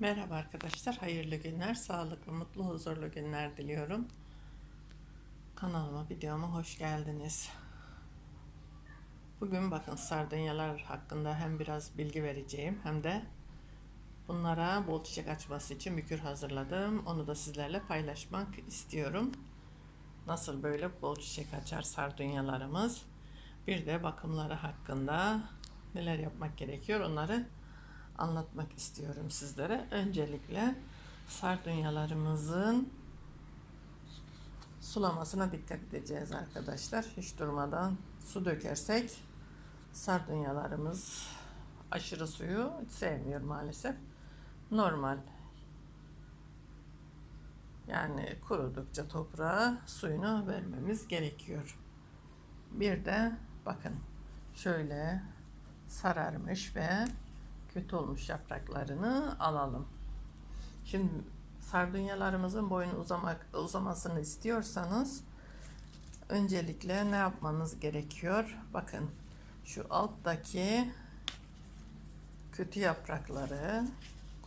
Merhaba arkadaşlar, hayırlı günler, sağlıklı, mutlu, huzurlu günler diliyorum. Kanalıma, videoma hoş geldiniz. Bugün bakın sardunyalar hakkında hem biraz bilgi vereceğim hem de bunlara bol çiçek açması için mükür hazırladım. Onu da sizlerle paylaşmak istiyorum. Nasıl böyle bol çiçek açar sardunyalarımız. Bir de bakımları hakkında neler yapmak gerekiyor onları anlatmak istiyorum sizlere. Öncelikle sardunyalarımızın sulamasına dikkat edeceğiz arkadaşlar. Hiç durmadan su dökersek sardunyalarımız aşırı suyu sevmiyor maalesef. Normal yani kurudukça toprağa suyunu vermemiz gerekiyor. Bir de bakın şöyle sararmış ve kötü olmuş yapraklarını alalım. Şimdi sardunyalarımızın boyunu uzamak uzamasını istiyorsanız öncelikle ne yapmanız gerekiyor? Bakın şu alttaki kötü yaprakları,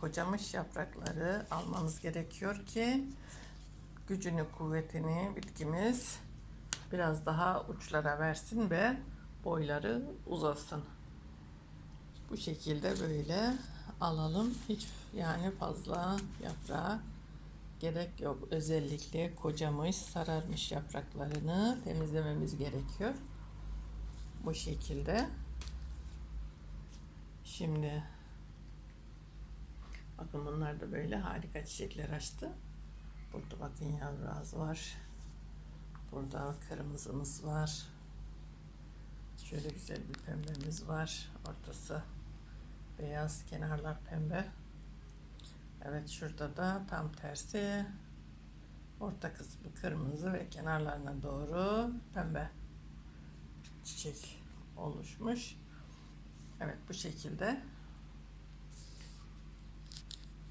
kocamış yaprakları almanız gerekiyor ki gücünü, kuvvetini bitkimiz biraz daha uçlara versin ve boyları uzasın. Bu şekilde böyle alalım. Hiç yani fazla yaprağa gerek yok. Özellikle kocamış, sararmış yapraklarını temizlememiz gerekiyor. Bu şekilde. Şimdi bakın bunlar da böyle harika çiçekler açtı. Burada bakın yavru az var. Burada kırmızımız var. Şöyle güzel bir pembemiz var. Ortası beyaz, kenarlar pembe. Evet şurada da tam tersi. Orta kısmı kırmızı ve kenarlarına doğru pembe çiçek oluşmuş. Evet bu şekilde.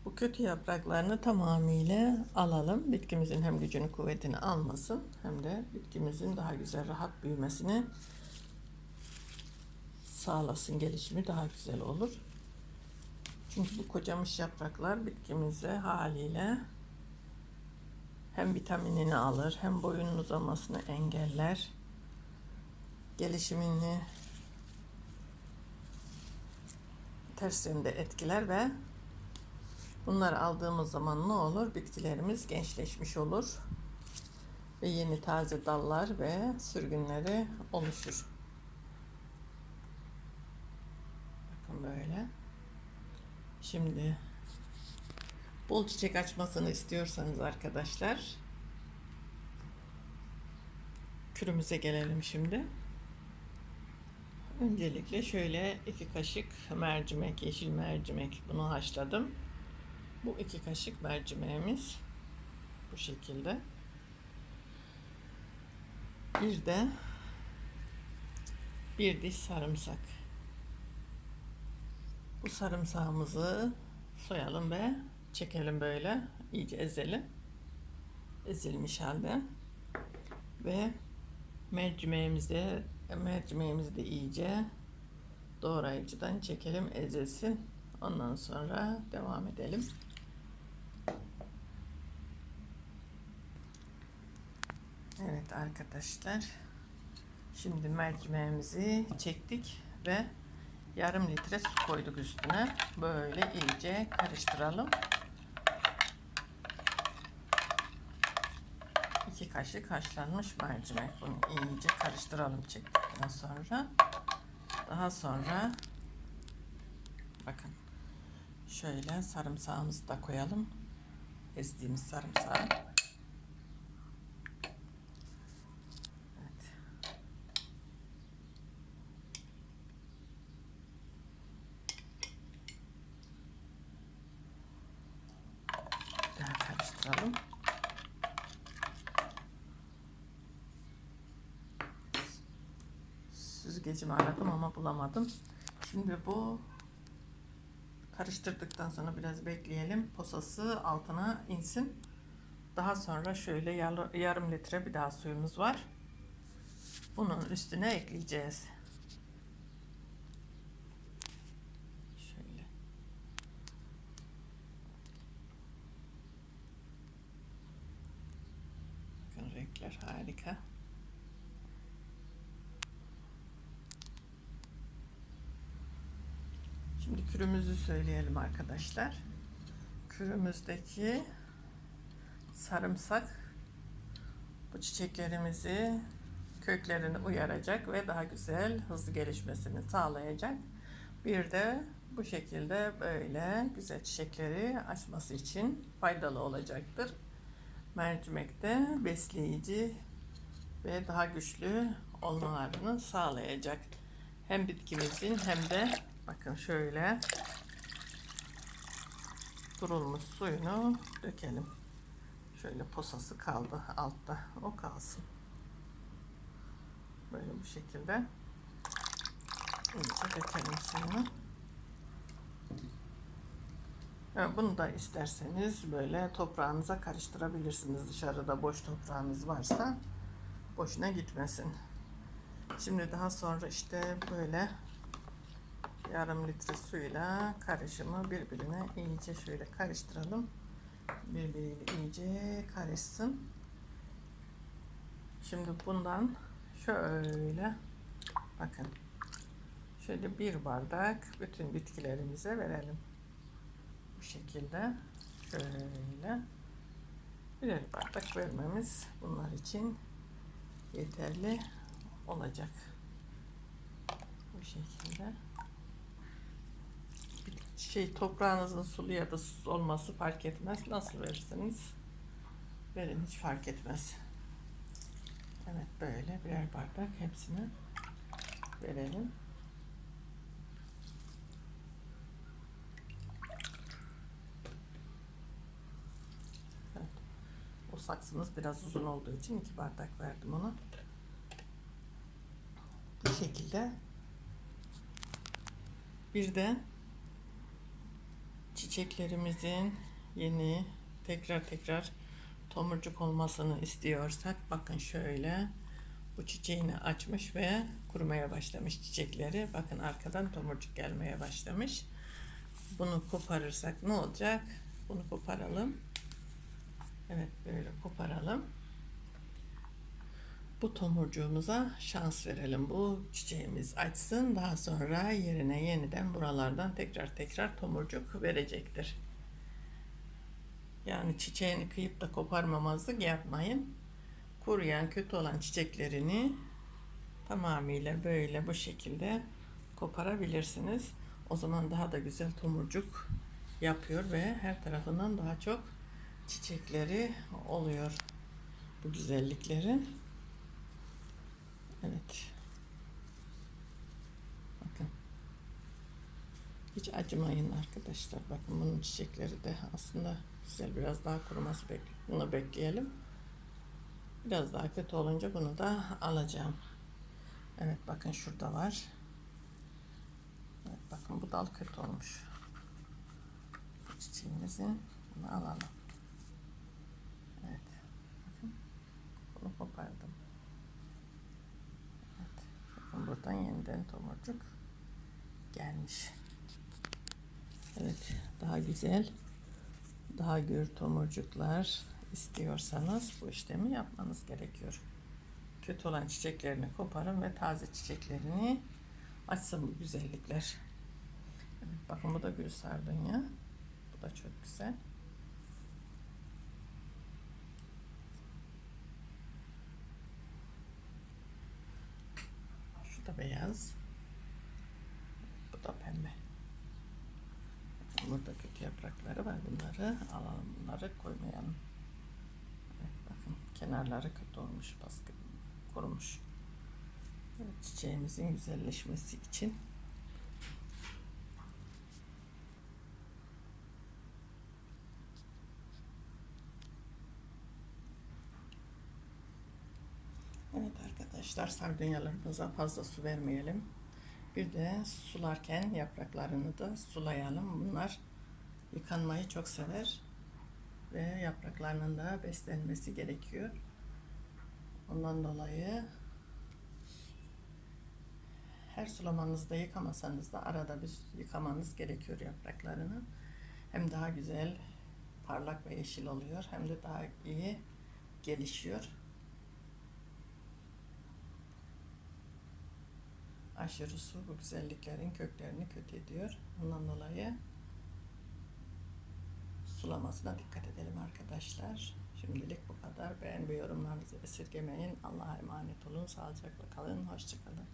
Bu kötü yapraklarını tamamıyla alalım. Bitkimizin hem gücünü kuvvetini almasın hem de bitkimizin daha güzel rahat büyümesini sağlasın. Gelişimi daha güzel olur. Çünkü bu kocamış yapraklar bitkimize haliyle hem vitaminini alır hem boyunun uzamasını engeller. Gelişimini ters yönde etkiler ve bunları aldığımız zaman ne olur? Bitkilerimiz gençleşmiş olur ve yeni taze dallar ve sürgünleri oluşur. Bakın böyle. Şimdi bol çiçek açmasını istiyorsanız arkadaşlar kürümüze gelelim şimdi. Öncelikle şöyle iki kaşık mercimek, yeşil mercimek bunu haşladım. Bu iki kaşık mercimeğimiz bu şekilde. Bir de bir diş sarımsak. Bu sarımsağımızı soyalım ve çekelim böyle. iyice ezelim. Ezilmiş halde. Ve mercimeğimizi mercimeğimizi de iyice doğrayıcıdan çekelim ezilsin. Ondan sonra devam edelim. Evet arkadaşlar. Şimdi mercimeğimizi çektik ve yarım litre su koyduk üstüne. Böyle iyice karıştıralım. İki kaşık haşlanmış mercimek. Bunu iyice karıştıralım çektikten sonra. Daha sonra bakın şöyle sarımsağımızı da koyalım. Ezdiğimiz sarımsağı. süzgecimi aradım ama bulamadım. Şimdi bu karıştırdıktan sonra biraz bekleyelim. Posası altına insin. Daha sonra şöyle yarım litre bir daha suyumuz var. Bunun üstüne ekleyeceğiz. Şöyle. Bakın harika. Şimdi kürümüzü söyleyelim arkadaşlar. Kürümüzdeki sarımsak bu çiçeklerimizi köklerini uyaracak ve daha güzel hızlı gelişmesini sağlayacak. Bir de bu şekilde böyle güzel çiçekleri açması için faydalı olacaktır. Mercimek de besleyici ve daha güçlü olmalarını sağlayacak. Hem bitkimizin hem de bakın şöyle durulmuş suyunu dökelim. Şöyle posası kaldı altta. O kalsın. Böyle bu şekilde iyice dökelim suyunu. Bunu da isterseniz böyle toprağınıza karıştırabilirsiniz. Dışarıda boş toprağınız varsa boşuna gitmesin. Şimdi daha sonra işte böyle yarım litre suyla karışımı birbirine iyice şöyle karıştıralım. Birbiriyle iyice karışsın. Şimdi bundan şöyle bakın şöyle bir bardak bütün bitkilerimize verelim. Bu şekilde şöyle birer bardak vermemiz bunlar için yeterli olacak. Bu şekilde şey toprağınızın sulu ya da susuz olması fark etmez. Nasıl verirseniz verin hiç fark etmez. Evet böyle birer bardak hepsini verelim. Evet. O saksımız biraz uzun olduğu için iki bardak verdim ona. Bu şekilde bir de çiçeklerimizin yeni tekrar tekrar tomurcuk olmasını istiyorsak bakın şöyle bu çiçeğini açmış ve kurumaya başlamış çiçekleri. Bakın arkadan tomurcuk gelmeye başlamış. Bunu koparırsak ne olacak? Bunu koparalım. Evet böyle koparalım. Bu tomurcuğumuza şans verelim. Bu çiçeğimiz açsın. Daha sonra yerine yeniden buralardan tekrar tekrar tomurcuk verecektir. Yani çiçeğini kıyıp da koparmamazlık yapmayın. Kuruyan kötü olan çiçeklerini tamamıyla böyle bu şekilde koparabilirsiniz. O zaman daha da güzel tomurcuk yapıyor ve her tarafından daha çok çiçekleri oluyor. Bu güzelliklerin. Evet. Bakın. Hiç acımayın arkadaşlar. Bakın bunun çiçekleri de aslında güzel biraz daha kuruması bek bunu bekleyelim. Biraz daha kötü olunca bunu da alacağım. Evet bakın şurada var. Evet bakın bu dal kötü olmuş. Bu çiçeğimizin bunu alalım. Evet. Bakın bunu kopardım. Evet. Bakın buradan yeniden tomurcuk gelmiş. Evet daha güzel daha gür tomurcuklar istiyorsanız bu işlemi yapmanız gerekiyor. Kötü olan çiçeklerini koparın ve taze çiçeklerini açsın bu güzellikler. Evet, bakın bu da gül sardunya. Bu da çok güzel. Şu da beyaz. Bu da pembe. Burada kötü yaprakları var. Bunları alalım. Bunları koymayalım. Evet, bakın kenarları kötü olmuş. Baskı kurumuş. Evet, çiçeğimizin güzelleşmesi için Evet arkadaşlar sardunyalarımıza fazla su vermeyelim. Bir de sularken yapraklarını da sulayalım. Bunlar yıkanmayı çok sever ve yapraklarının da beslenmesi gerekiyor. Ondan dolayı her sulamanızda yıkamasanız da arada bir yıkamanız gerekiyor yapraklarını. Hem daha güzel parlak ve yeşil oluyor hem de daha iyi gelişiyor. Aşırı su bu güzelliklerin köklerini kötü ediyor. Ondan dolayı sulamasına dikkat edelim arkadaşlar. Şimdilik bu kadar. Beğen ve yorumlarınızı esirgemeyin. Allah'a emanet olun. Sağlıcakla kalın. Hoşçakalın.